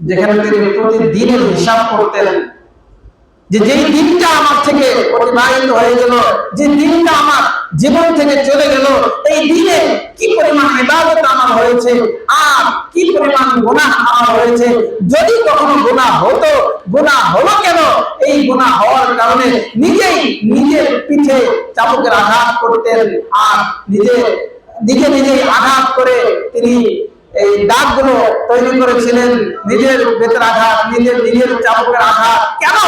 যেখানে তিনি প্রতিদিনের হিসাব করতেন। যে যেই দিনটা আমার থেকে অতিবাহিত হয়ে গেল যে দিনটা আমার জীবন থেকে চলে গেল এই দিনে কি পরিমাণ ইবাদত আমার হয়েছে আর কি পরিমাণ গুনাহ আমার হয়েছে যদি কখনো গুনাহ হতো গুনাহ হলো কেন? এই গুনাহ হওয়ার কারণে নিজেই নিজের পিঠে চাবুকের আঘাত করতেন আর নিজে নিজে নিজেই আঘাত করে তিনি এই দাগগুলো তৈরি করেছিলেন নিজের বেতের আঘাত, নিজের নিজের চাবুকের আঘাত। কেন?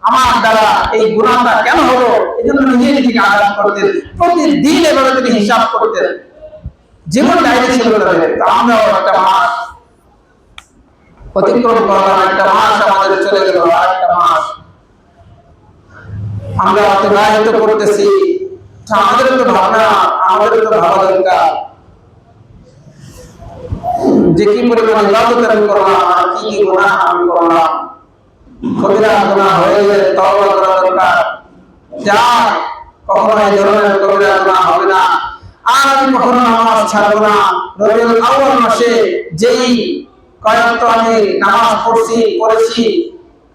আমার দ্বারা এই গুণাটা কেন হলো? এই জন্য নিজে নিজেকে আঘাত করতেন। প্রতিদিন এভাবে তিনি হিসাব করতেন। জীবন ডায়েরি ছিল আমরাও একটা মাস অতিক্রম করলাম, একটা মাস আমাদের চলে গেল একটা মাস। আমরা অতিবাহিত করতেছি। আমাদের তো ভাবনা আমাদের তো ভাবা দরকার। যে কি পরিমাণ ইবাদত আমি করলাম, আর কি কি গুনাহ আমি করলাম কবিরা গুনাহ হয়ে গেলে তওবা করা দরকার। যা কখনো এই ধরনের কবিরা গুনাহ হবে না। আর আমি কখনো নামাজ ছাড়বো না। রবিউল আউয়াল মাসে যেই কয়েকটা আমি নামাজ পড়ছি, পড়েছি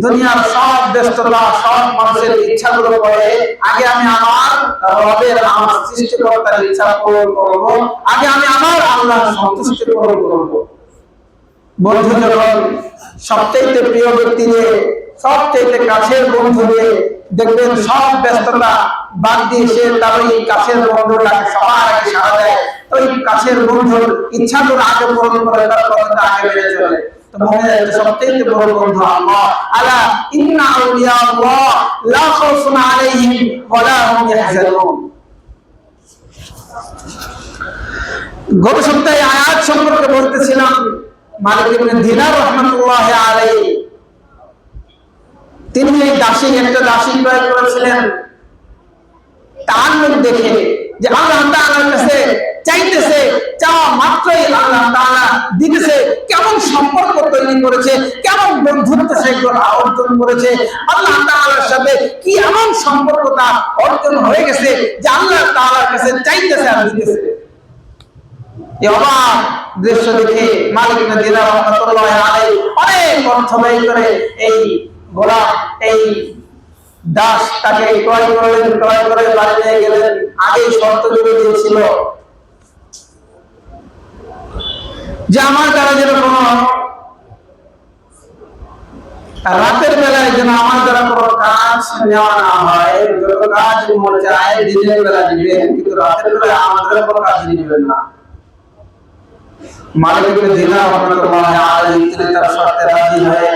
দুনিয়ার সব ব্যস্ততা, সব মানুষের ইচ্ছাগুলো করে আগে আমি আমার রবের আমার সৃষ্টিকর্তার ইচ্ছা পূরণ করব। আগে আমি আমার আল্লাহর সন্তুষ্টি পূরণ করব। বন্ধু যখন সবচেয়ে প্রিয় ব্যক্তি নিয়ে সবচেয়ে কাছের বন্ধু নিয়ে দেখবেন সব ব্যস্ততা বাদ দিয়ে সে তার ওই কাছের বন্ধুটাকে সবার আগে সারা দেয়। ওই কাছের বন্ধুর ইচ্ছা তো আগে পূরণ করে তার কথাটা আগে বেড়ে চলে। সবচেয়ে বড় বন্ধু আল্লাহ। আলা ইন্না আউলিয়া গত সপ্তাহে আয়াত সম্পর্কে বলতেছিলাম দিনার রাহমাতুল্লাহ আলাইহি। তিনি এই দাসী একটা দাসী ক্রয় করেছিলেন। তার মুখ দেখে যে আল্লাহ তাআলার কাছে চাইতেছে, চাওয়া মাত্রই আল্লাহ তাআলা দিতেছে। কেমন সম্পর্ক তৈরি করেছে, কেমন বন্ধুত্ব সে অর্জন করেছে, আল্লাহ তাআলার সাথে কি এমন সম্পর্ক তার অর্জন হয়ে গেছে যে আল্লাহ তাআলার কাছে চাইতেছে আর দিতেছে। অবাক দৃশ্য দেখে মালিক দিনা রহমতুল্লাহ আলাইহি অনেক অর্থ ব্যয় করে এই গোলাপ এই দাস তাকে ক্রয় করলেন, ক্রয় করে বাড়ি নিয়ে গেলেন। আগে শর্ত জুড়ে দিয়েছিল যে আমার দ্বারা যেন কোন রাতের বেলায় যেন আমার দ্বারা কোনো কাজ নেওয়া না হয় কাজ মনে চায় দিনের বেলা দিবেন কিন্তু রাতের বেলায় আমার দ্বারা কোনো কাজ দিবেন না। মালিক দিনা রহমতুল্লাহ আলাইহি তিনি তার শর্তে রাজি হয়ে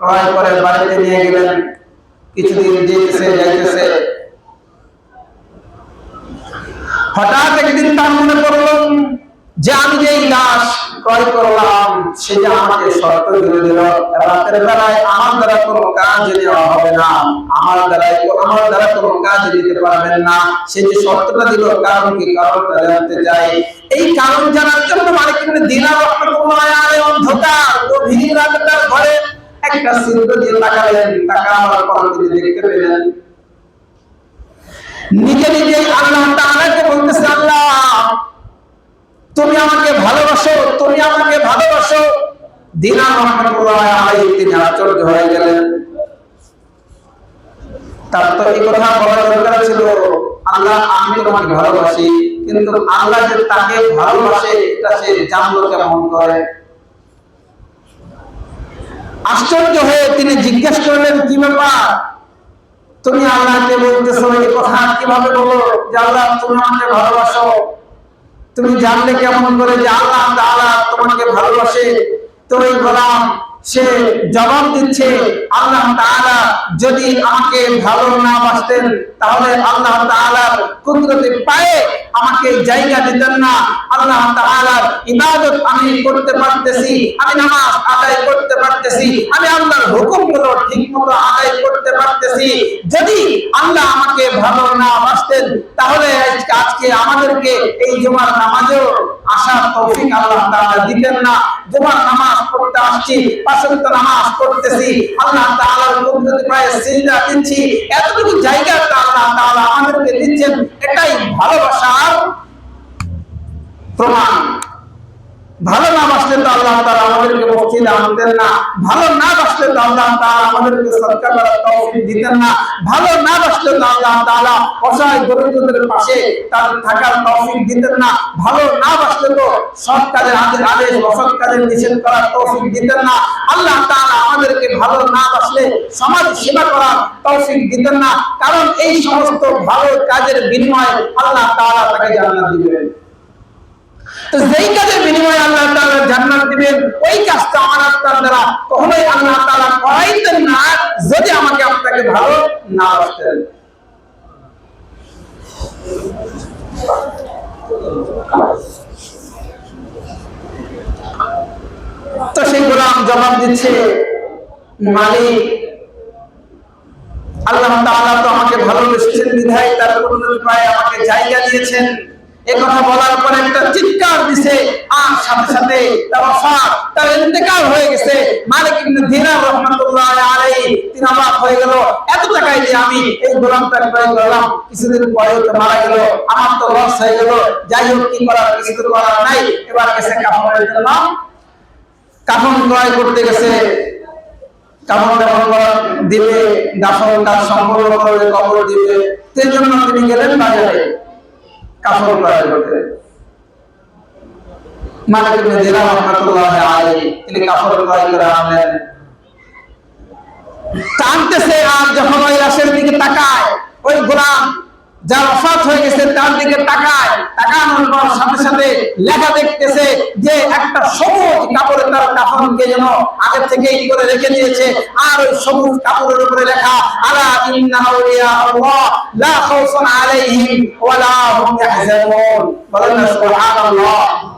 ক্রয় করে বাড়িতে নিয়ে গেলেন। কিছুদিন যেতেছে, যাইতেছে। হঠাৎ একদিন তার মনে পড়ল যে আমি যে লাশ ক্রয় করলাম, সেটা আমাকে শর্ত দিয়ে দিল। রাতের বেলায় আমার দ্বারা কোনো কাজ নেওয়া হবে না, আমার দ্বারা আমার দ্বারা কোনো কাজ দিতে পারবেন না। সে যে শর্তটা দিল, কারণ কি? কারণটা জানতে চাই এই কারণ জানার জন্য মালিক দিনার রহমাতুল্লাহ আলাইহি অন্ধকার। রাতের ঘরে। একটা সিন্ধু দিয়ে তাকালেন। তাকানোর পর তিনি দেখতে পেলেন, নিজে নিজে আল্লাহ তাআলাকে বলতেছে, আল্লাহ তুমি আমাকে ভালোবাসো, তুমি আমাকে ভালোবাসো। দিনা আশ্চর্য হয়ে গেলেন। তার তো এই কথা বলার দরকার ছিল, আল্লাহ, আমি তোমাকে ভালোবাসি, কিন্তু আল্লাহ যে তাকে ভালোবাসে, এটা সে জানলো কেমন করে? আশ্চর্য হয়ে তিনি জিজ্ঞেস করলেন, কি ব্যাপার? তুমি আল্লাহকে বলতেছো এই কথা কীভাবে বলো? যে আল্লাহ, তুমি আমাকে ভালোবাসো। তুমি জানলে কেমন করে যে আল্লাহ তোমাকে ভালোবাসে তো এই গোলাম। সে জবাব দিচ্ছে, আল্লাহ তাআলা যদি আমাকে ভালো না বাসতেন, তাহলে আল্লাহ তাআলার কুদরতে পায়ে আমাকে জায়গা দিতেন না। আল্লাহ তাআলার ইবাদত আমি করতে পারতেছি, আমি নামাজ আদায় করতে পারতেছি, আমি আল্লাহর হুকুমগুলো ঠিকমতো আদায় করতে পারতেছি। যদি আল্লাহ আমাকে ভালো না বাসতেন, তাহলে আজকে আজকে আমাদেরকে এই জুমার নামাজেও আসার তৌফিক আল্লাহ তাআলা দিতেন না। জুমার নামাজ পড়তে আসছি পাঁচ নামাজ পড়তেছি। আল্লাহ তাআলার কুদরতে পায়ে সিজদা দিচ্ছি, এতটুকু জায়গা আল্লাহ তাআলা আমাদেরকে দিচ্ছেন, এটাই ভালোবাসার প্রমাণ। ভালো না বাসলে তো আল্লাহ তাআলা আমাদেরকে মসজিদে আনতেন না। ভালো না বাসলে তো আল্লাহ তাআলা আমাদেরকে সদকা করার দিতেন না। ভালো না বাসলে তো আল্লাহ তাআলা অসহায় দরিদ্রদের পাশে তাদের থাকার তৌফিক দিতেন না। ভালো না বাসলে তো সৎ কাজের আদেশ আদেশ, অসৎ কাজের নিষেধ করার তৌফিক দিতেন না। আল্লাহ তাআলা আমাদেরকে ভালো না বাসলে সমাজ সেবা করার তৌফিক দিতেন না। কারণ এই সমস্ত ভালো কাজের বিনিময়ে আল্লাহ তাআলা তাকে জান্নাত দিবেন। তো সেই গোলাম জবাব দিচ্ছে, মালিক, আল্লাহ তাআলা তো আমাকে ভালোবেসেছেন, বিধায় তার পায়ে আমাকে জায়গা দিয়েছেন। কথা বলার পরে একটা চিৎকার দিছে। আর সাথে সাথে তার তার ইন্তেকাল হয়ে গেছে। মালিক ইবনে দিনার রাহমাতুল্লাহ আলাইহি হয়ে গেল। এত টাকায় দিয়ে আমি এই গোলামটা ক্রয় করলাম। কিছুদিন পরে তো মারা গেল। আমার তো লস হয়ে গেল। যাই হোক, কি করার, কিছু তো করার নাই। এবার গেছে কাপড়ের জন্য। কাফন ক্রয় করতে গেছে। কাফন করা দিবে, দাফন কাজ সম্পূর্ণ করে কবর দিবে। সেই জন্য তিনি গেলেন বাজারে। কাফন দিনার রাহমাতুল্লাহ আলাইহি, তিনি করে টানতেছে আর যখন ওই লাশের দিকে তাকায়, ওই গোলাম যার অফাত হয়ে গেছে, তার দিকে তাকায়, তাকানোর সাথে সাথে লেখা দেখতেছে যে একটা সবুজ কাপড়ে তার কাফনকে যেন আগের থেকে ই করে রেখে দিয়েছে। আর ওই সবুজ কাপড়ের উপরে লেখা, আলা ইন্না আউলিয়া আল্লাহ, লা খাউফুন আলাইহিম ওয়া লা হুম ইয়াহজানুন। বলেন সুবহানাল্লাহ।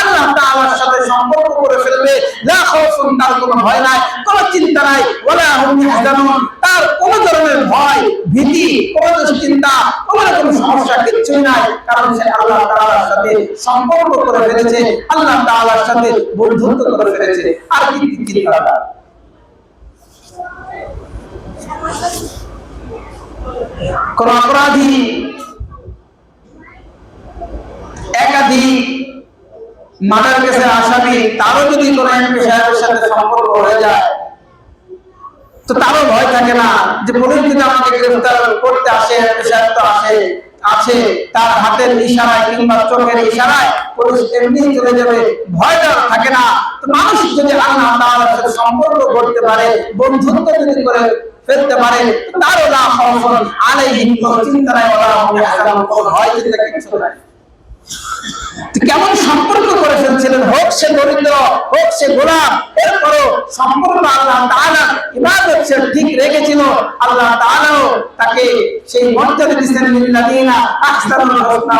আল্লাহ তাআলার সাথে সম্পর্ক করে ফেলবে। লা খাউফুন, তার কোনো ভয় নাই, কোনো চিন্তা নাই। ওয়ালা হুম ইয়াহজানুন তার কোনো ধরনের ভয়, ভীতি, কোনো দুশ্চিন্তা কোনো রকম সমস্যা কিচ্ছুই নাই, কারণ সে আল্লাহ তাআলার সাথে সম্পর্ক করে ফেলেছে, আল্লাহ তাআলার সাথে বন্ধুত্ব করে ফেলেছে। আর কি চিন্তা? কোন অপরাধী একাধিক মার্ডার কেসের আসামি তারও যদি কোন এমপি সাহেবের সাথে সম্পর্ক হয়ে যায়, তো তারও ভয় থাকে না যে পুলিশ যদি আমাকে গ্রেফতার করতে আসে এমপি সাহেব তো আসে, আছে, তার হাতের ইশারায় কিংবা চোখের ইশারায় পুলিশ এমনি চলে যাবে ভয়টা থাকে না। তো মানুষ যদি আল্লাহ তাআলার সাথে সম্পর্ক করতে পারে, বন্ধুত্ব যদি করে ফেলতে পারে, তারও আলাইহিম কোনো চিন্তা নাই ওরা কোনো ভয় চিন্তা কিছু নাই। কেমন সম্পর্ক করে ফেলছিলেন? হোক সে দরিদ্র, হোক সে গোলাম, এরপরও আল্লাহ তাআলা ইবাদত সে ঠিক রেখেছিল। আল্লাহ তাআলাও তাকে সেই মর্যাদা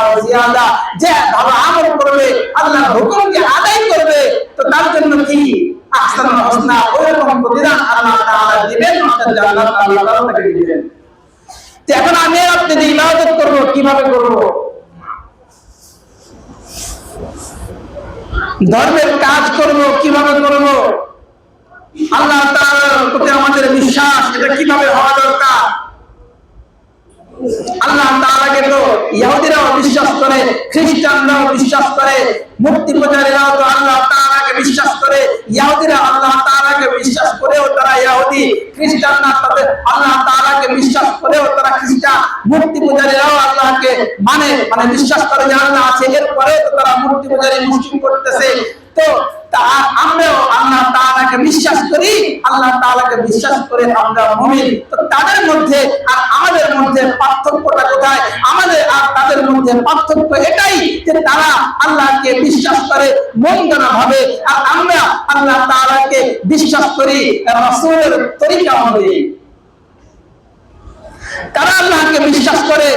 ওয়া জিয়াদা যে ভালো আমল করবে, আল্লাহর হুকুমকে আদায় করবে, তো তার জন্য কি? আহসানুল হুসনা ওইরকম প্রতিদান আল্লাহ দিবেন আল্লাহ তাকে দিবেন। এখন আমি আপনি যে ইবাদত করব, কীভাবে করব? ধর্মের কাজ করব, কীভাবে করব? আল্লাহ তার প্রতি আমাদের বিশ্বাস, এটা কীভাবে হওয়া দরকার? আল্লাহ তো বিশ্বাস করে, খ্রিস্টানরাও বিশ্বাস করে, মুক্তি প্রচারীরাও তো আল্লাহ করে ইহুদিরা আল্লাহ তাআলাকে বিশ্বাস করেও তারা ইহুদি খ্রিস্টানরা তাদের আল্লাহ তাআলাকে বিশ্বাস করেও তারা খ্রিস্টান। মূর্তি পূজারীরাও আল্লাহকে মানে মানে বিশ্বাস করে যে আল্লাহ আছে এরপরে তো তারা মূর্তি পূজারী মুসলিম করতেছে। তো আমরাও আল্লাহ তাআলাকে বিশ্বাস করি, আল্লাহ তাআলাকে বিশ্বাস করে আমরা মুমিন। তো তাদের মধ্যে আর আমাদের মধ্যে পার্থক্যটা কোথায়? আমাদের আর তাদের মধ্যে পার্থক্য এটাই যে তারা আল্লাহকে বিশ্বাস করে মন্দনা ভাবে আর আমরা আল্লাহ তাআলাকে বিশ্বাস করি রাসূলের তরিকা অনুযায়ী তারা আল্লাহকে বিশ্বাস করে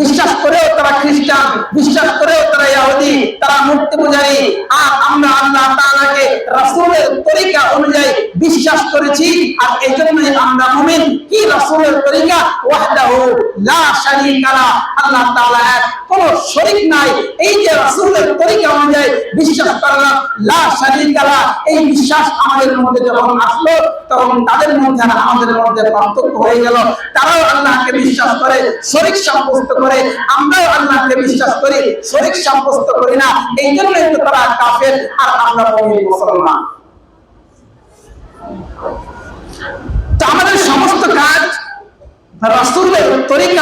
বিশ্বাস করেও তারা খ্রিস্টান, বিশ্বাস করেও তারা ইহুদি তারা মূর্তি পূজারী। আর আমরা আল্লাহ তাআলাকে রাসূলের তরিকা অনুযায়ী বিশ্বাস করেছি আর এই জন্যই আমরা মুমিন। কি রাসূলের তরিকা? ওয়াহদাহু লা শারীকা লা। আল্লাহ তাআলা এক। কোন শরীক নাই। এই যে রাসূলের তরিকা অনুযায়ী বিশ্বাস করলাম লা শারীকা লা। এই বিশ্বাস আমাদের মধ্যে যখন আসলো, তখন তাদের মধ্যে আর আমাদের মধ্যে পার্থক্য হয়ে গেল। তারাও আল্লাহকে বিশ্বাস করে, শরীক সাব্যস্ত করে। আমরাও আল্লাহকে বিশ্বাস করি, শরীক সাব্যস্ত করি না। এই জন্যই তো তারা কাফের, আর আমরা মুমিন মুসলমান আমাদের সমস্ত কাজ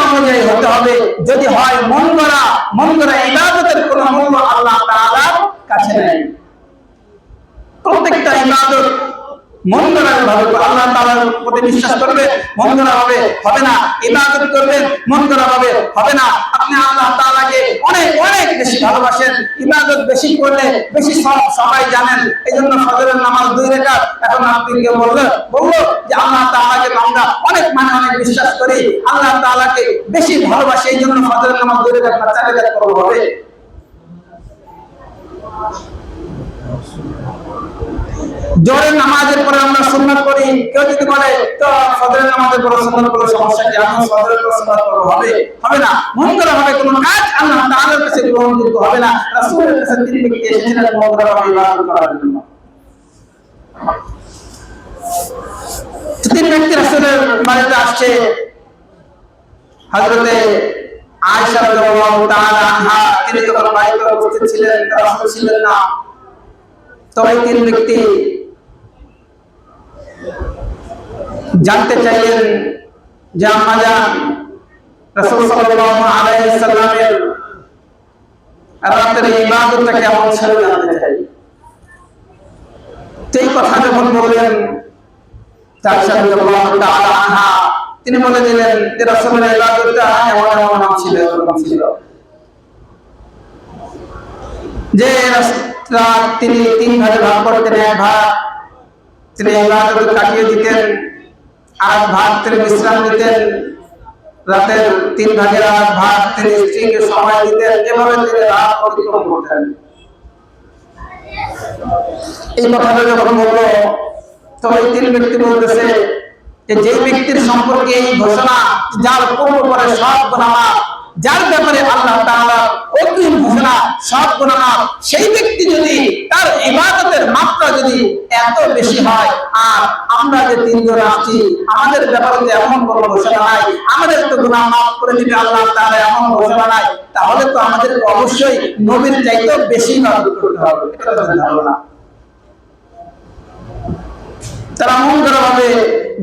অনুযায়ী হতে হবে। যদি হয় মন করা মন করা আল্লাহ কাছে নেই। প্রত্যেকটা ইবাদত মন ভাবে আল্লাহ করবে করা হবে না হবে না। আপনি আল্লাহ অনেক অনেক বেশি ভালোবাসেন বেশি বেশি সব, সবাই জানেন। নামাজ দুই এখন আপনি কেউ বললে, বলল যে আল্লাহ অনেক মানে অনেক বিশ্বাস করি, আল্লাহ তাআলাকে বেশি ভালোবাসি এই জন্য ফজরের নামাজ দুই রাকাত হবে? জোরের নামাজের পরে আমরা সুন্নাত করি কেউ যদি বলে, তো ফজরের নামাজের পরে সুন্নাত করলে সমস্যা কি? আমি ফজরের পরে সুন্নাত করব হবে? হবে না। মন করা হবে কোন কাজ আল্লাহ তাআলার কাছে গ্রহণযোগ্য হবে না। রাসূলের কাছে তিনি ব্যক্তি করা হবে করার জন্য। তিন ব্যক্তি রাসূলের বাড়িতে আসছে। হযরতে আয়েশা রাদিয়াল্লাহু তাআলা আনহা। তিনি তখন উপস্থিত ছিলেন। ছিলেন না। তবে তিন ব্যক্তি জানতে চাইলেন যে আম্মা জান রাসূল সাল্লাল্লাহু আলাইহি ইবাদতটা কেমন ছিল জানতে চাই। সেই কথা যখন বললেন তার সাথে তিনি বলে দিলেন যে রাসূলের ইবাদতটা এমন এমন ছিল ছিল। যে রাত তিনি তিন ভাগে ভাগ করতেন, এক ভাগ তিনি ইবাদত কাটিয়ে দিতেন। আর ভাগ তিনি বিশ্রাম নিতেন রাতের তিন ভাগের এক ভাগ তিনি স্ত্রীকে সময় দিতেন এভাবে তিনি রাত অতিক্রম করতেন এই কথাটা যখন বলল তো তিন ব্যক্তি বলতেছে যে ব্যক্তির সম্পর্কে এই ঘোষণা, যার পূর্ব পরে সব গুণামা যার ব্যাপারে আল্লাহ তাআলা অগ্রিম ঘোষণা, সব গুণামা সেই ব্যক্তি যদি তার ইবাদতের মাত্রা যদি এত বেশি হয়, আর আমরা যে তিনজন আসছি আমাদের ব্যাপারে তো এমন কোনো ঘোষণা নাই। আমাদের তো গুনাহ মাফ করে দিবে আল্লাহ তাআলা, এমন ঘোষণা নাই। তাহলে তো আমাদের অবশ্যই নবীর চাইতেও বেশি ইবাদত করতে হবে। এটা তো ধারণা। তারা মন করা হবে,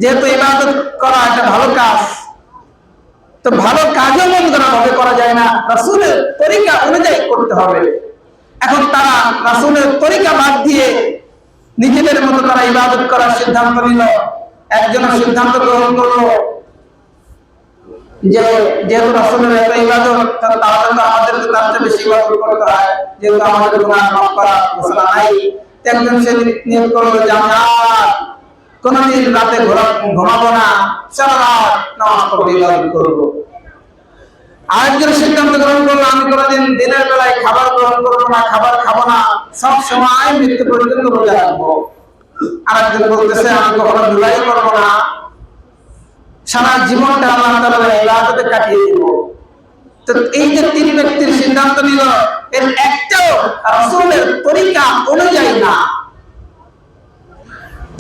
যেহেতু ইবাদত করা একটা ভালো কাজ তো ভালো কাজও মন করা ভাবে করা যায় না। রাসূলের তরিকা অনুযায়ী করতে হবে। এখন তারা রাসূলের তরিকা বাদ দিয়ে নিজেদের মতো তারা ইবাদত করার সিদ্ধান্ত নিল। একজন সিদ্ধান্ত গ্রহণ করল যে যেহেতু রাসূলের এত ইবাদত, তাহলে তাহলে আমাদের তার চেয়ে বেশি ইবাদত করতে হয়। যেহেতু আমাদের গুনাহ মাফ করা ঘোষণা নাই একজন সে নিয়োগ করল যে কোনদিন রাতে ঘুমাবো না সারা নামাজ পড়ব ইবাদত করব। আরেকজন সিদ্ধান্ত গ্রহণ করল, আমি কোনোদিন দিনের বেলায় খাবার গ্রহণ করব না, খাবার খাব না, সব সময় মৃত্যু পর্যন্ত রোজা রাখব। আরেকজন বলতেছে, আমি কখনো করব না, সারা জীবনটা ইবাদতে কাটিয়ে দিব। তো এই যে তিন ব্যক্তির সিদ্ধান্ত নিল, এর একটাও রাসূলের তরিকা অনুযায়ী না।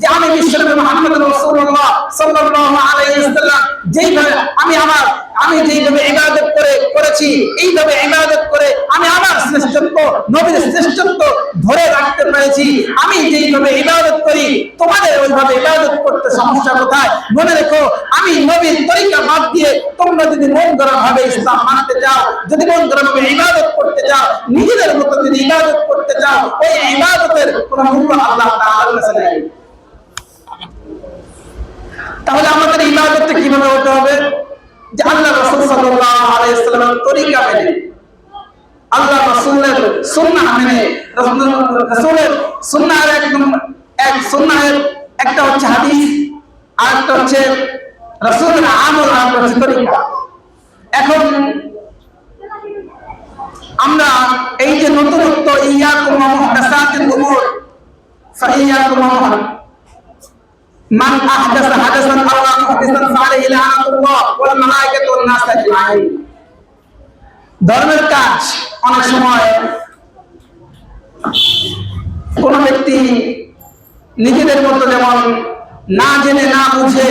যে আমি বিশ্বনবী যেইভাবে ইবাদত করে তোমাদের ওইভাবে ইবাদত করতে সমস্যা কোথায়? মনে রেখো, আমি নবীর তরিকা বাদ দিয়ে তোমরা যদি মন গড়া ভাবে ইসলাম মানতে চাও, যদি মন গড়া ভাবে ইবাদত করতে চাও, নিজেদের মতো যদি ইবাদত করতে চাও, ওই ইবাদতের কোনো মূল্য আল্লাহ তাআলার তাহলে আমাদের ইবাদতটা কীভাবে হতে হবে? যে আল্লাহ রাসূল সাল্লাল্লাহু আলাইহি ওয়াসাল্লামের তরিকা মেনে। আল্লাহ রাসূলের সুন্নাহ মেনে। রাসূলের সুন্নাহের একদম এক সুন্নাহের একটা হচ্ছে হাদিস, আর একটা হচ্ছে রাসূলের আমল, আর হচ্ছে তরিকা। এখন আমরা এই যে নতুনত্ব, ইয়াকুম মুহদাসাতিল উমুর, ফাইয়াকুম من أحدث حدثا أو محدثا فعليه لعنة الله والملائكة والناس أجمعين ধর্মের কাজ অনেক সময় কোন ব্যক্তি নিজেদের মতো যেমন না জেনে না বুঝে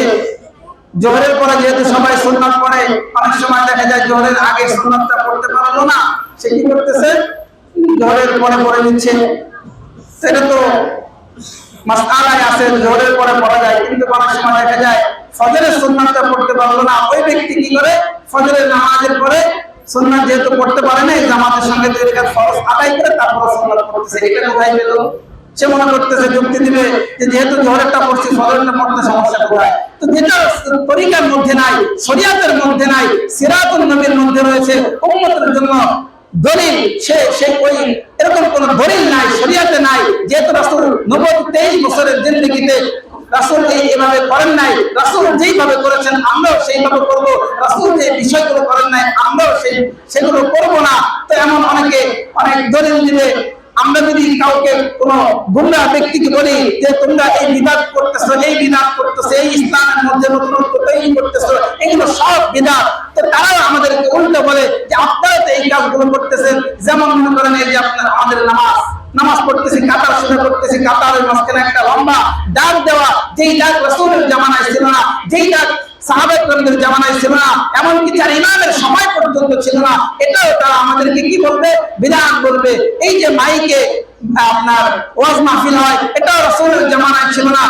জোহরের পরে যেহেতু সবাই সুন্নাত পড়ে অনেক সময় দেখা যায় জোহরের আগে সুন্নাতটা পড়তে পারলো না সে কি করতেছে জোহরের পরে পড়ে নিচ্ছে সেটা তো মাসআলায় আছে, জোহরের পরে পড়া যায় কিন্তু দেখা যায় ফজরের সুন্নাতটা পড়তে পারল না। ওই ব্যক্তি কি করে? ফজরের নামাজের পরে সুন্নাত যেহেতু পড়তে পারে না জামাতের সঙ্গে দুই ফরজ আদায় করে সুন্নাত পড়তেছে। এটা কোথায় সে মনে করতেছে, যুক্তি দিবে যে যেহেতু পড়ছি, ফজরেরটা পড়তে সমস্যা কোথায়? তো যেটা তরিকার মধ্যে নাই, শরিয়াতের মধ্যে নাই সিরাতুল নবীর মধ্যে রয়েছে, উম্মতের জন্য দলিল, সে সে ওই, এরকম কোন দলিল নাই, শরিয়াতে নাই, যেহেতু রাসুল নব্বই তেইশ বছরের জিন্দগিতে রাসুল এই এভাবে করেন নাই, রাসুল যেইভাবে করেছেন, আমরাও সেইভাবে করব, রাসুল যে বিষয়গুলো করেন নাই, আমরাও সেই, সেগুলো করব না। তো এমন অনেকে অনেক দলিল দিবে আমরা যদি কাউকে কোন গুমরা ব্যক্তিকে বলি যে তোমরা এই বিবাদ করতেছো এই বিধান করতেছো, এই ইসলামের মধ্যে নতুনত্ব তৈরি করতেছো, এগুলো সব বিধান তো তারাও আমাদেরকে উল্টো বলে যে আপনারা তো এই কাজগুলো করতেছেন। যেমন মনে করেন এই যে আপনার আমাদের নামাজ নামাজ পড়তেছি, কাতার সোজা করতেছি কাতারের মাঝখানে একটা লম্বা ডাক দেওয়া, যেই ডাক রসুলের জামানায় ছিল না, যেই ডাক ছিল না, এমনকি সময় পর্যন্ত ছিল না আমাদেরকে কি বলবে? বিধান বলবে। এই যে মাইকে আপনার ওয়াজ মাহফিল হয়। রসুলের জামানায় ছিল না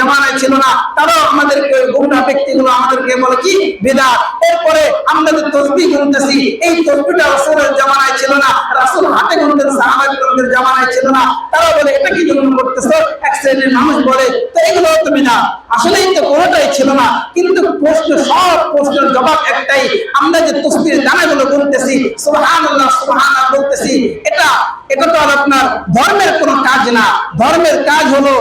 জামানায় ছিল না। তারাও আমাদেরকে গুমরা ব্যক্তিগুলো আমাদেরকে বলে কি? বিদা এরপরে আমরা যে তসবি গুনতেছি, এই তসবিটা রসুলের জামানায় ছিল না। হাতে জামানায় ছিল না। তারা বলে, এটা কি জন্য করতেছো? এক শ্রেণির মানুষ বলে, তো এগুলো তুমি না আসলেই তো কোনোটাই ছিল না। কিন্তু প্রশ্ন, সব প্রশ্নের জবাব একটাই। আমরা যে তসবির দানাগুলো গুনতেছি বলতেছি, এটা এটা তো আপনার ধর্মের কোনো কাজ না। ধর্মের কাজ হলো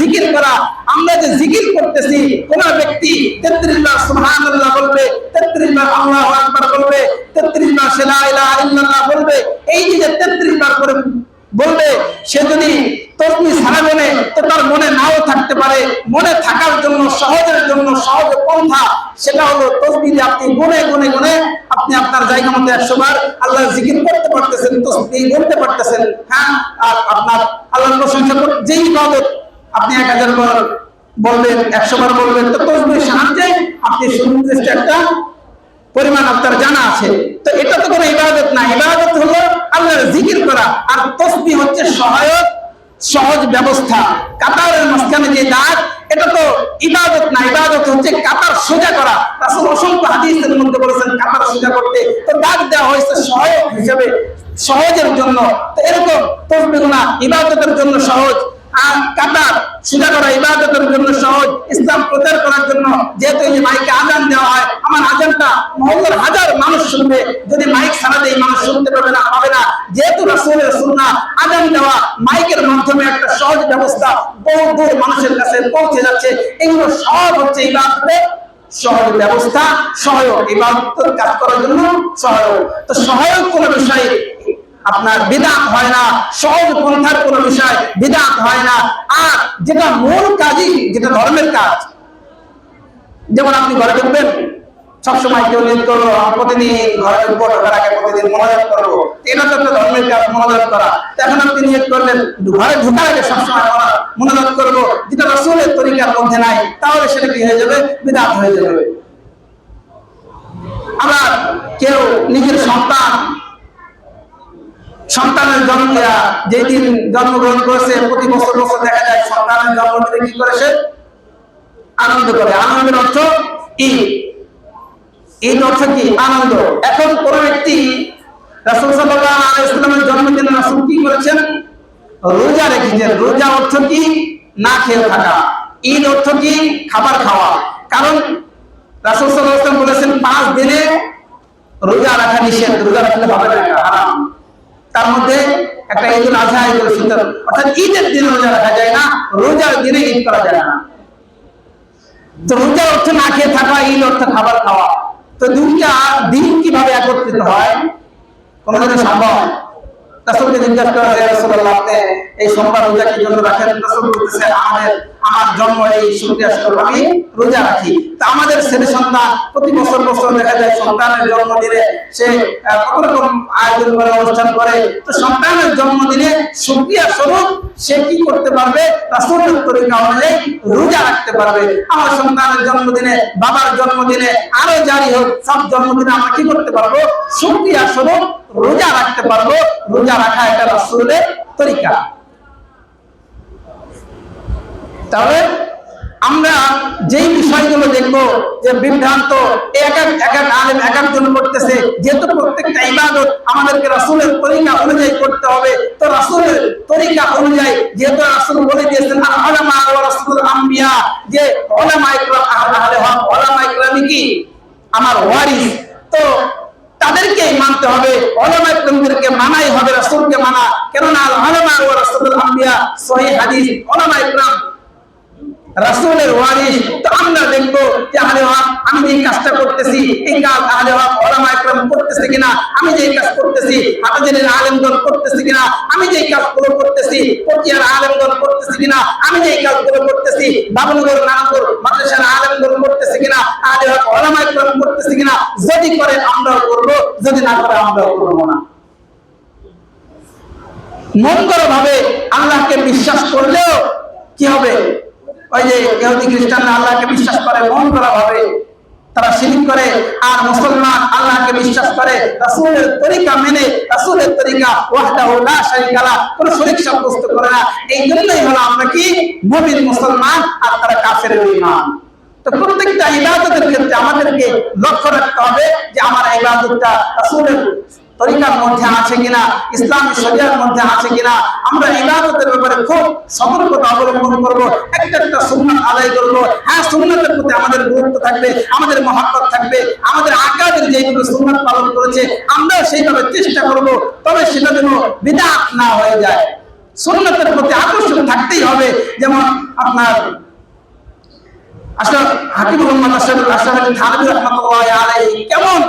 জিকির করা। আমরা যে জিকির করতেছি, কোন ব্যক্তি 33 বার সুবহানাল্লাহ বলবে 33 বার আল্লাহ বলবে 33 বার সেলা বলবে। এই যে 33 বার করে বলবে সে যদি তসবি সারা বলে, তো তার মনে নাও থাকতে পারে। মনে থাকার জন্য, সহজের জন্য সহজ পন্থা, সেটা হলো তসবি যে আপনি গুনে গুনে গুনে আপনি আপনার জায়গা মতো একশো বার আল্লাহ জিকির করতে পারতেছেন, তসবি গুনতে পারতেছেন হ্যাঁ? আর আপনার আল্লাহর প্রশংসা যেই ইবাদত আপনি এক হাজার বার বলবেন, একশো বার বলবেন, তো তসবির সাহায্যে আপনি সুনির্দিষ্ট একটা পরিমাণ আপনার জানা আছে। তো এটা তো কোনো ইবাদত না। ইবাদত হলো আল্লাহর জিকির করা। আর তসবি হচ্ছে সহায়ক, সহজ ব্যবস্থা। কাতারের মাঝখানে যে দাগ, এটা তো ইবাদত না। ইবাদত হচ্ছে কাতার সোজা করা। রাসূল অসংখ্য হাদিসের মধ্যে বলেছেন, কাতার সোজা করতে। তো দাগ দেওয়া হয়েছে সহায়ক হিসেবে, সহজের জন্য। তো এরকম তসবি গুনাহ ইবাদতের জন্য সহজ। আর কাতার সোজা করা ইবাদত হেফাজতের জন্য সহজ, ইসলাম প্রচার করার জন্য। যেহেতু এই মাইকে আজান দেওয়া হয়, আমার আজানটা মহল্লার হাজার মানুষ শুনবে। যদি মাইক ছাড়া দেয়, মানুষ শুনতে পাবে না পাবে না। যেহেতু রাসূলের সুন্নাহ, আজান দেওয়া মাইকের মাধ্যমে একটা সহজ ব্যবস্থা বহু দূর মানুষের কাছে পৌঁছে যাচ্ছে। এগুলো সব হচ্ছে ইবাদতের সহজ ব্যবস্থা, সহায়ক ইবাদতের কাজ করার জন্য সহায়ক। তো সহায়ক কোনো বিষয়ে আপনার বিদাত হয় না, সহজ পন্থার কোনো বিষয় বিদাত হয় না। আর যেটা মূল কাজই, যেটা ধর্মের কাজ। যেমন আপনি ঘরে ঢুকবেন, সবসময় কেউ নিয়োগ করল প্রতিদিন ঘরে ঢুকবো, ঢোকার আগে প্রতিদিন মনোযোগ করব। এটা তো একটা ধর্মের কাজ, মনোযোগ করা। এখন আপনি নিয়োগ করলেন, ঘরে ঢোকার আগে সবসময় মনো- মনোযোগ করব। যেটা রসুলের তরিকার মধ্যে নাই, তাহলে সেটা কি হয়ে যাবে? বিদাত হয়ে যাবে। আবার কেউ নিজের সন্তান সন্তানের জন্ম দেয়া যেদিন জন্মগ্রহণ করেছে, প্রতি বছর বছর দেখা যায় সন্তানের জন্মদিনে কি করেছে আনন্দ করে। আনন্দের অর্থ ঈদ ঈদ অর্থ কি? আনন্দ। এখন কোন ব্যক্তি কি করেছেন? রোজা রেখেছেন। রোজা অর্থ কি? না খেয়ে থাকা। ঈদ অর্থ কি? খাবার খাওয়া। কারণ রাসূল সাল্লাল্লাহু বলেছেন, পাঁচ দিনে রোজা রাখা নিষেধ। রোজা রাখলে না হারাম। তার মধ্যে একটা ঈদুল আজহা ঈদুল ফিতর অর্থাৎ ঈদের দিনে রোজা রাখা যায় না, রোজার দিনে ঈদ করা যায় না। তো রোজার অর্থ না খেয়ে থাকা, ঈদ অর্থ খাবার খাওয়া। তো দুইটা দিন কীভাবে একত্রিত হয়? কোনদিনও সম্ভব রাসূলকে জিজ্ঞাসা করা হয় রাসূলুল্লাহ আপনি এই সোমবার রোজা কি জন্য রাখেন? রাসূল বলতেছেন আমাদের আমার জন্ম এই শুক্র আমি রোজা রাখি। তা আমাদের ছেলে সন্তান প্রতি বছর বছর দেখা যায় সন্তানের জন্মদিনে সে কত রকম আয়োজন করে, অনুষ্ঠান করে। তো সন্তানের জন্মদিনে শুক্রিয়া স্বরূপ সে কি করতে পারবে? রাসূলের তরিকা অনুযায়ী রোজা রাখতে পারবে। আমার সন্তানের জন্মদিনে বাবার জন্মদিনে আরও জারি হোক, সব জন্মদিনে আমরা কি করতে পারব? শুক্রিয়া স্বরূপ রোজা রাখতে পারব। রোজা রাখা এটা রাসূলের তরিকা। তাহলে আমরা যেই বিষয়গুলো দেখব যে বিভ্রান্ত, এক এক আলেম, এক একজন করতেছে যেহেতু প্রত্যেকটা ইবাদত আমাদেরকে রাসূলের তরিকা অনুযায়ী করতে হবে, তো রাসূলের তরিকা অনুযায়ী, যেহেতু রাসূল বলে দিয়েছেন ওয়া আম্বিয়া যে উলামা ইকরাম, আহলে হক, উলামা ইকরামই কি? আমার ওয়ারিস। তো তাদেরকে মানতে হবে ওলামা মানাই হবে, রাসূলকে মানা। কেননা আল উলামা ওয়া রাসূলুল আম্বিয়া সহিহ হাদিস ওলামা ইকরাম রাসূলের ওয়ারিস তো আমরা দেখব যে আহলে আমি যে কাজটা করতেছি, এই কাজ আহলে হক, ওলামা করতেছে কিনা? আমি যে কাজ করতেছি, হাফেজের আলেমগণ করতেছে কিনা? আমি যে কাজ কাজগুলো করতেছি পটিয়ার আলেমগণ করতেছে কিনা? আমি যে কাজগুলো করতেছি, বাবুনগর নানপুর মাদ্রাসার আলেমগণ করতেছে কিনা? আহলে হক, ওলামা করতেছে কিনা? যদি করে আমরাও করব, যদি না করে আমরাও করব না। মন ভাবে আল্লাহকে বিশ্বাস করলেও কি হবে? ওই যে ইহুদি খ্রিস্টানরা আল্লাহকে বিশ্বাস করে, মন করা তারা করে, আর মুসলমান আল্লাহকে বিশ্বাস করে। রাসূলের তরিকা মেনে, রাসূলের তরিকা ওয়াহদাহু লা শারীকা লা, কোন শরীক সাব্যস্ত করে না। এই জন্যই হলো আমরা কি? মুমিন মুসলমান, আর তারা কাফের ঈমান তো প্রত্যেকটা ইবাদতের ক্ষেত্রে আমাদেরকে লক্ষ্য রাখতে হবে যে আমার ইবাদতটা রাসূলের তরিকার মধ্যে আছে কিনা, ইসলামী শরিয়ার মধ্যে আছে কিনা, আমরা ইবাদতের ব্যাপারে খুব সতর্কতা অবলম্বন করব, একটা একটা সুন্নাত আদায় করব। হ্যাঁ সুন্নাতের প্রতি আমাদের গুরুত্ব থাকবে, আমাদের মহাব্বত থাকবে, আমাদের আকাদের যেগুলো সুন্নাত পালন করেছে, আমরাও সেইভাবে চেষ্টা করব, তবে সেটা যেন বিদাত না হয়ে যায়। সুন্নাতের প্রতি আকর্ষণ থাকতেই হবে, যেমন আপনার আসলে হাকিম মোহাম্মদ আলী থানভী রাহমাতুল্লাহি আলাইহি, কেমন?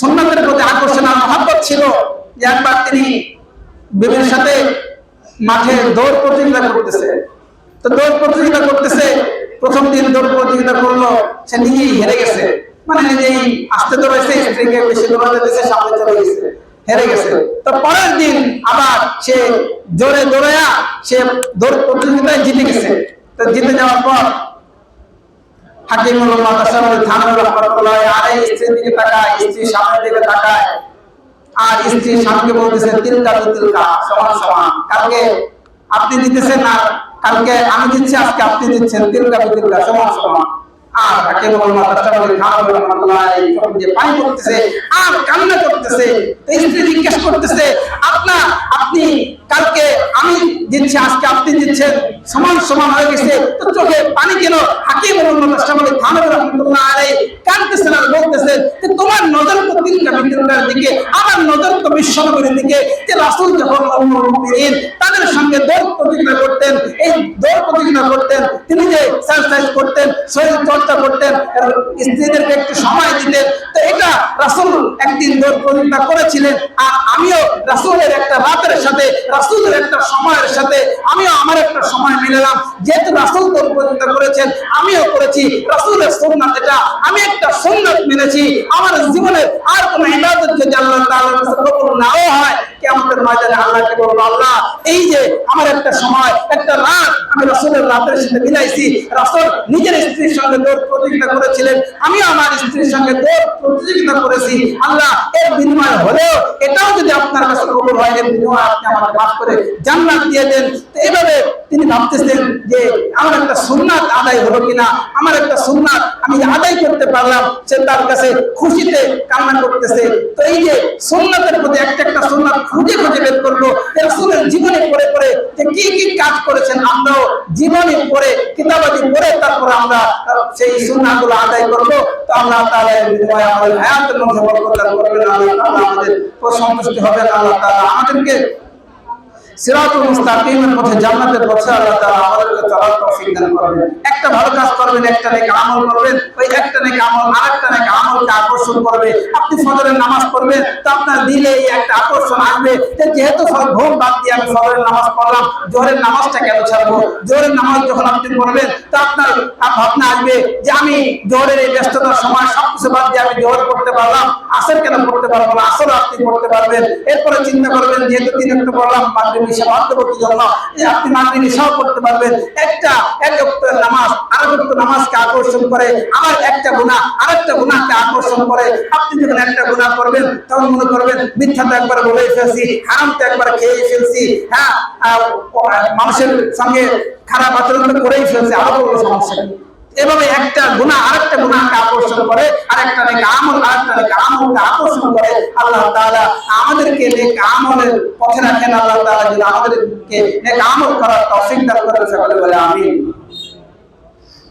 সুন্নাতের প্রতি আকর্ষণ আর মহাব্বত ছিল একবার তিনি বিবির সাথে মাঠে দৌড় প্রতিযোগিতা করতেছে। তো দৌড় প্রতিযোগিতা করতেছে, প্রথম দিন দৌড় প্রতিযোগিতা করল, সে নিজেই হেরে গেছে। মানে নিজেই আসতে দৌড়াইছে স্ত্রীকে বেশি দৌড়াতে দিয়েছে সামনে চলে গেছে, হেরে গেছে। তো পরের দিন আবার সে জোরে দৌড়ায়া সে দৌড় প্রতিযোগিতায় জিতে গেছে। তো জিতে যাওয়ার পর হাকিমুল মাদ্রাসার থানার রহমাতুল্লাহ আলাইহি স্ত্রীর দিকে তাকায় সামনের দিকে তাকায়। আর স্ত্রী স্বামীকে বলতেছে তিলকা তিলকা সমান সমান। কালকে আপনি দিতেছেন আর কালকে আমি দিচ্ছি, আজকে আপনি দিচ্ছেন। তিলকা তিলকা সমান সমান। আর আলাইহি চোখ দিয়ে পড়তেছে, আর কান্না করতেছে স্ত্রী জিজ্ঞেস করতেছে, আপনা, আপনি কালকে আমি দিচ্ছি, আজকে আপনি দিচ্ছেন, সমান সমান হয়ে গেছে, তো চোখে পানি কেন? হাকিম থানবী আর বলতেছেন যে তোমার নজর তো তিনটা বিদ্যালয়ের দিকে নজর দিকে যে রাসূল যখন তাদের সঙ্গে করতেন, এই করতেন, তিনি যে এক্সারসাইজ করতেন, শরীর চর্চা করতেন স্ত্রীদেরকে একটু সময় দিতেন, তো এটা রাসূল একদিন করেছিলেন। আর আমিও রাসূলের একটা রাতের সাথে, রাসূলের একটা সময়ের সাথে, আমিও আমার একটা সময় মিলালাম। যেহেতু রাসূল দৌড় প্রতিযোগিতা করেছেন, আমিও করেছি। রাসূলের সুন্নাত এটা, আমি একটা সুন্নাত মেনেছি। আমার জীবনের আর কোনো ইবাদত যদি আল্লাহ তাআলার কাছে কবুল নাও হয় কিয়ামতের ময়দানে আল্লাহকে বলব? আল্লাহ, এই যে আমার একটা সময়, একটা রাত, আমি রাসূলের রাতের সাথে মিলাইছি। রাসূল নিজের স্ত্রীর সঙ্গে দৌড় প্রতিযোগিতা করেছিলেন, আমিও আমার স্ত্রীর সঙ্গে দৌড় প্রতিযোগিতা করেছি। আল্লাহ, এর বিনিময় হলেও এটাও যদি আপনার কাছে কবুল হয়, এর বিনিময় আপনি আমাকে মাফ করে জান্নাত দিয়ে দেন। তো এইভাবে তিনি ভাবতেছেন যে আমার একটা সুন্নাত আদায় হলো কিনা, আমার একটা সুন্নাত আমি আদায় করতে পারলাম, সে তার কাছে খুশিতে কান্না করতেছে। তো এই যে সুন্নাতের প্রতি একটা একটা সুন্নাত খুঁজে খুঁজে বের করল। রাসূলের জীবনে পড়ে পড়ে যে কি কি কাজ করেছেন আমরাও জীবনে পড়ে, কিতাবাদি পড়ে তারপর আমরা সেই সুন্নাহগুলো আদায় করব। তো আমরা বিনিময়ে আমাদের হায়াতের মধ্যে বরকত দান করবেন। আল্লাহ তাআলা আমাদের সন্তুষ্ট হবেন। আল্লাহ তাআলা আমাদেরকে সিরাতুল মুস্তাকিমের পথে জান্নাতের পথে আল্লাহ তাআলা আমাদেরকে চলার তৌফিক দান করবেন। একটা ভালো কাজ করবেন, একটা নেক আমল করবেন। ওই একটা নেক আমল আরেকটা নেক আমলকে আকর্ষণ করবে। আপনি ফজরের নামাজ পড়বেন আপনার দিলে এই একটা আকর্ষণ আসবে যে যেহেতু ঘুম বাদ দিয়ে আমি ফজরের নামাজ পড়লাম, জোহরের নামাজটা কেন ছাড়বো? জোহরের নামাজ যখন আপনি পড়বেন, তো আপনার ভাবনা আসবে যে আমি জোহরের এই ব্যস্ততার সময় সবকিছু বাদ দিয়ে আমি জোহর করতে পারলাম, আসর কেন করতে পারব না? আসর আপনি করতে পারবেন। এরপরে চিন্তা করবেন, যেহেতু তিন একটু পড়লাম মাগরিব একটা আকর্ষণ করে আপনি একটা করবেন, তখন মনে করবেন, মিথ্যা তো একবার বলে ফেলছি তো একবার খেয়ে ফেলছি হ্যাঁ মানুষের সঙ্গে খারাপ আচরণ করেই ফেলছে, আরও কোনো সমস্যা। নেই এভাবে একটা গুণা আর একটা গুণাকে আকর্ষণ করে আর একটা নেক আমল আর একটা নেক আমলকে আকর্ষণ করে, আল্লাহ তাআলা আমাদেরকে নেক আমলের পথে রাখেন। আল্লাহ তাআলা যদি আমাদেরকে নেক আমল করার তৌফিক দান করেন। সকলে বলে আমিন।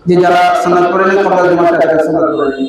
যে যারা সনাত করে নেন তোমরা তোমার টাকা সনাত করে নেন